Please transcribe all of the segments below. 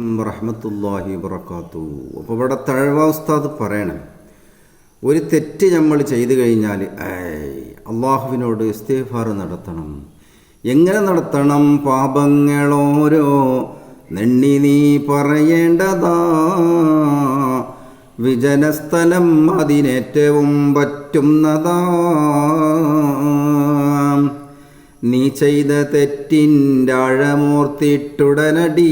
അലൈക്കും വറഹമത്തല്ലാഹി വബർക്കാത്തു അപ്പോൾ ഇവിടെ തഴവ ഉസ്താദ് പറയണം ഒരു തെറ്റ് നമ്മൾ ചെയ്തു കഴിഞ്ഞാൽ അള്ളാഹുവിനോട് ഇസ്തേഫാർ നടത്തണം. എങ്ങനെ നടത്തണം? പാപങ്ങളോരോ നെണ്ണി നീ പറയേണ്ടതാ. വിജനസ്ഥലം അതിനേറ്റവും പറ്റുന്നതാ. നീ ചെയ്ത തെറ്റിന്റെ ആഴമോർത്തിട്ടുടനടി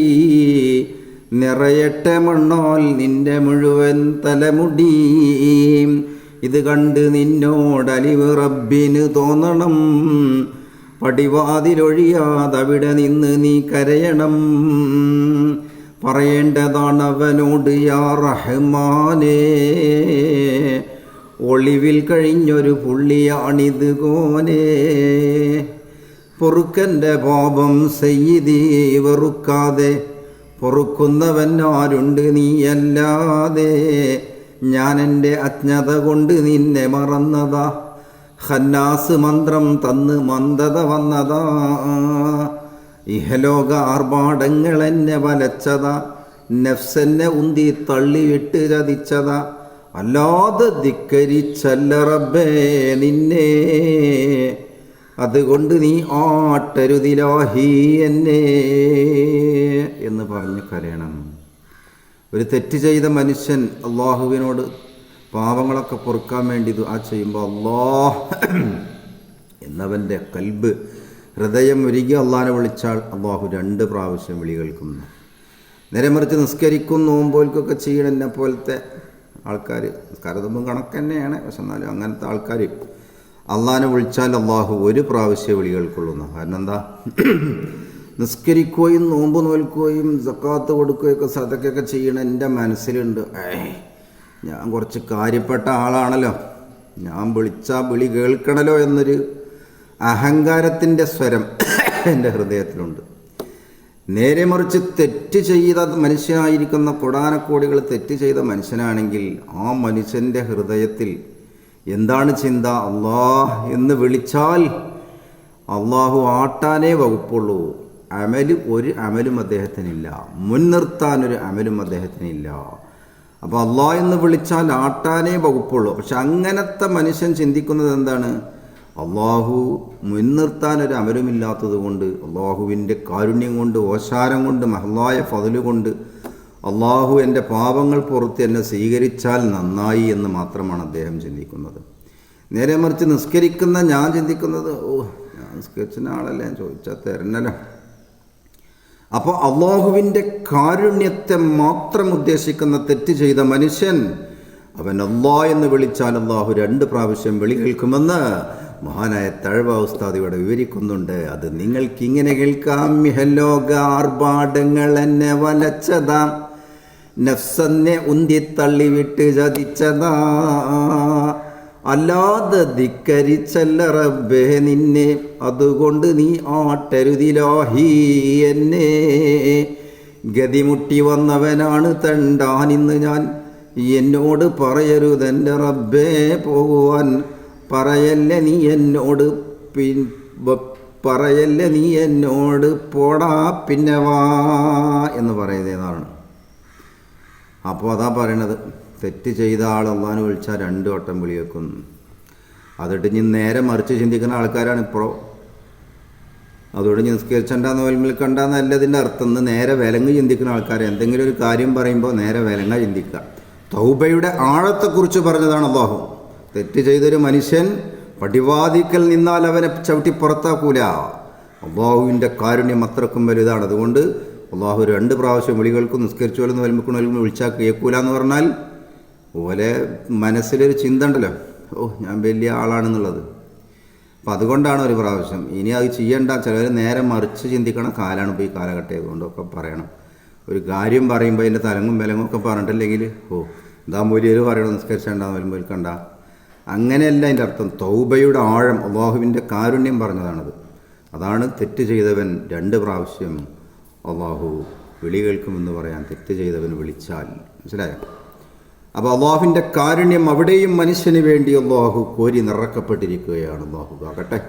നിറയട്ടെ മണ്ണോൽ നിന്റെ മുഴുവൻ തലമുടി. ഇത് കണ്ട് നിന്നോട് അലിവ് റബ്ബിന് തോന്നണം. പടിവാതിലൊഴിയാതവിടെ നിന്ന് നീ കരയണം. പറയേണ്ടതാണ് അവനോട് യാ റഹ്മാനേ. ഒളിവിൽ കഴിഞ്ഞൊരു പുള്ളിയാണിത് കോനേ. പൊറുക്കന്റെ പാപം സെയ്തി വെറുക്കാതെ പൊറുക്കുന്നവൻ ആരുണ്ട് നീയല്ലാതെ? ഞാൻ എന്റെ അജ്ഞത കൊണ്ട് നിന്നെ മറന്നതാ. ഹന്നാസ് മന്ത്രം തന്ന് മന്ദത വന്നതാ. ഇഹലോക ആർഭാടങ്ങൾ എന്നെ വലച്ചതാ. നഫ്സെന്നെ ഉന്തി തള്ളിയിട്ട് ചതിച്ചതാ. അല്ലാതെ ധിക്കരിച്ചല്ല റബ്ബേ നിന്നെ. അതുകൊണ്ട് നീ ആട്ടരുതിലാഹി എന്നെ എന്ന് പറഞ്ഞു കരയണം. ഒരു തെറ്റ് ചെയ്ത മനുഷ്യൻ അള്ളാഹുവിനോട് പാവങ്ങളൊക്കെ പൊറുക്കാൻ വേണ്ടി ആ ചെയ്യുമ്പോൾ അള്ളാഹ് എന്നവന്റെ കൽബ് ഹൃദയം ഒരുങ്ങി അള്ളാഹിനെ വിളിച്ചാൽ അള്ളാഹു രണ്ട് പ്രാവശ്യം വിളി കേൾക്കുന്നു നേരെ മറിച്ച് നിസ്കരിക്കും നോമ്പോൽക്കൊക്കെ ചെയ്യണം എന്നെ പോലത്തെ ആൾക്കാർ നിസ്കാരതുമ്പോൾ കണക്ക് തന്നെയാണ് പക്ഷെ എന്നാലും അങ്ങനത്തെ ആൾക്കാർ അള്ളാഹിനെ വിളിച്ചാൽ അള്ളാഹു ഒരു പ്രാവശ്യം വിളി കേൾക്കുള്ളൂ കാരണം എന്താ? നിസ്കരിക്കുകയും നോമ്പ് നോൽക്കുകയും സക്കാത്ത് കൊടുക്കുകയൊക്കെ സതക്കൊക്കെ ചെയ്യണ എന്റെ മനസ്സിലുണ്ട്. ഞാൻ കുറച്ച് കാര്യപ്പെട്ട ആളാണല്ലോ. ഞാൻ വിളിച്ചാൽ വിളി കേൾക്കണല്ലോ എന്നൊരു അഹങ്കാരത്തിന്റെ സ്വരം എന്റെ ഹൃദയത്തിലുണ്ട്. നേരെ മറിച്ച് തെറ്റ് ചെയ്ത മനുഷ്യനായിരിക്കുന്ന കൊടാനക്കോടികൾ തെറ്റ് ചെയ്ത മനുഷ്യനാണെങ്കിൽ ആ മനുഷ്യന്റെ ഹൃദയത്തിൽ എന്താണ് ചിന്ത? അള്ളാഹ് എന്ന് വിളിച്ചാൽ അള്ളാഹു ആട്ടാനേ വകുപ്പുള്ളൂ. അമൽ ഒരു അമലും അദ്ദേഹത്തിനില്ല. മുൻനിർത്താൻ ഒരു അമലും അദ്ദേഹത്തിനില്ല. അപ്പോൾ അള്ളാഹ് എന്ന് വിളിച്ചാൽ ആട്ടാനേ വകുപ്പുള്ളൂ. പക്ഷെ അങ്ങനത്തെ മനുഷ്യൻ ചിന്തിക്കുന്നത് എന്താണ്? അള്ളാഹു മുൻനിർത്താൻ ഒരു അമലുമില്ലാത്തത് കൊണ്ട് അള്ളാഹുവിന്റെ കാരുണ്യം കൊണ്ട് ഓശാരം കൊണ്ട് മഹലായ ഫതൽ കൊണ്ട് അള്ളാഹു എന്റെ പാപങ്ങൾ പുറത്ത് എന്നെ സ്വീകരിച്ചാൽ നന്നായി എന്ന് മാത്രമാണ് അദ്ദേഹം ചിന്തിക്കുന്നത്. നേരെ മറിച്ച് നിസ്കരിക്കുന്ന ഞാൻ ചിന്തിക്കുന്നത് ഓ ഞാൻ നിസ്കരിച്ച ആളല്ലേ? ഞാൻ ചോദിച്ചാൽ തരണല്ലോ അപ്പോൾ അള്ളാഹുവിന്റെ കാരുണ്യത്തെ മാത്രം ഉദ്ദേശിക്കുന്ന തെറ്റ് ചെയ്ത മനുഷ്യൻ അവൻ അള്ളാ എന്ന് വിളിച്ചാൽ അള്ളാഹു രണ്ട് പ്രാവശ്യം വിളി കേൾക്കുമെന്ന് മഹാനായ തഴവ ഉസ്താദ് ഇവിടെ വിവരിക്കുന്നുണ്ട്. അത് നിങ്ങൾക്ക് ഇങ്ങനെ കേൾക്കാം. മിഹലോക ആർഭാടങ്ങൾ എന്നെ വലച്ചതാ. നഫ്സന്നെ ഉന്തിത്തള്ളിവിട്ട് ചതിച്ചതാ. അല്ലാതെ ധിക്കരിച്ചല്ല റബ്ബേ നിന്നെ അതുകൊണ്ട് നീ ആട്ടരുതിലാഹി എന്നെ. ഗതിമുട്ടി വന്നവനാണ് തണ്ടാൻ ഇന്ന് ഞാൻ. എന്നോട് പറയരുതെന്റെ റബ്ബേ പോകുവാൻ പറയല്ല നീ എന്നോട്? പിൻ പറയല്ല നീ എന്നോട്? പോടാ പിന്നെ വാ എന്ന് പറയുന്നതാണ് അപ്പോൾ അതാ പറയണത്. തെറ്റ് ചെയ്ത ആൾ അള്ളാഹാനെ വിളിച്ചാൽ രണ്ട് വട്ടം വിളി വെക്കുന്നു അതിട്ട് ഇനി നേരെ മറിച്ച് ചിന്തിക്കുന്ന ആൾക്കാരാണ് ഇപ്പോൾ അതോട് നിസ്കരിച്ചണ്ടാന്ന് വൽമിൽ കണ്ടാന്നല്ല ഇതിന്റെ അർത്ഥം. എന്ന് നേരെ വിലങ്ങ് ചിന്തിക്കുന്ന ആൾക്കാർ എന്തെങ്കിലും ഒരു കാര്യം പറയുമ്പോൾ നേരെ വിലങ്ങ ചിന്തിക്കുക. തൗബയുടെ ആഴത്തെക്കുറിച്ച് പറഞ്ഞതാണ് അള്ളാഹു. തെറ്റ് ചെയ്തൊരു മനുഷ്യൻ പടിവാദിക്കൽ നിന്നാൽ അവനെ ചവിട്ടി പുറത്താക്കൂല. അള്ളാഹുവിന്റെ കാരുണ്യം അത്രക്കും വലുതാണ്. അതുകൊണ്ട് അള്ളാഹു രണ്ട് പ്രാവശ്യം വിളികൾക്കും നിസ്കരിച്ചോലെന്ന് വരുമ്പോൾ വിളിച്ചാൽ കേൾക്കൂല എന്ന് പറഞ്ഞാൽ ഓലെ മനസ്സിലൊരു ചിന്ത ഉണ്ടല്ലോ. ഓ ഞാൻ വലിയ ആളാണെന്നുള്ളത്. അപ്പം അതുകൊണ്ടാണ് ഒരു പ്രാവശ്യം. ഇനി അത് ചെയ്യേണ്ട. ചിലർ നേരെ മറിച്ച് ചിന്തിക്കണ. കാലാണ് ഇപ്പോൾ ഈ കാലഘട്ടം അതുകൊണ്ടൊക്കെ പറയണം. ഒരു കാര്യം പറയുമ്പോൾ അതിന്റെ തലങ്ങും വിലങ്ങും ഒക്കെ പറഞ്ഞിട്ടില്ലെങ്കിൽ ഓ എന്താ മൂലിയർ പറയണം നിസ്കരിച്ചേണ്ടെന്ന് വരുമ്പോൾ കണ്ട. അങ്ങനെയല്ല അതിന്റെ അർത്ഥം. തൗബയുടെ ആഴം അള്ളാഹുവിന്റെ കാരുണ്യം പറഞ്ഞതാണത്. അതാണ് തെറ്റ് ചെയ്തവൻ രണ്ട് പ്രാവശ്യം അള്ളാഹു വിളി കേൾക്കുമെന്ന് പറയാൻ തെറ്റ് ചെയ്തവൻ വിളിച്ചാൽ. മനസ്സിലായോ? അപ്പോൾ അള്ളാഹുവിന്റെ കാരുണ്യം അവിടെയും മനുഷ്യന് വേണ്ടി അള്ളാഹു കോരി നിറക്കപ്പെട്ടിരിക്കുകയാണ് അള്ളാഹു. ആകട്ടെ.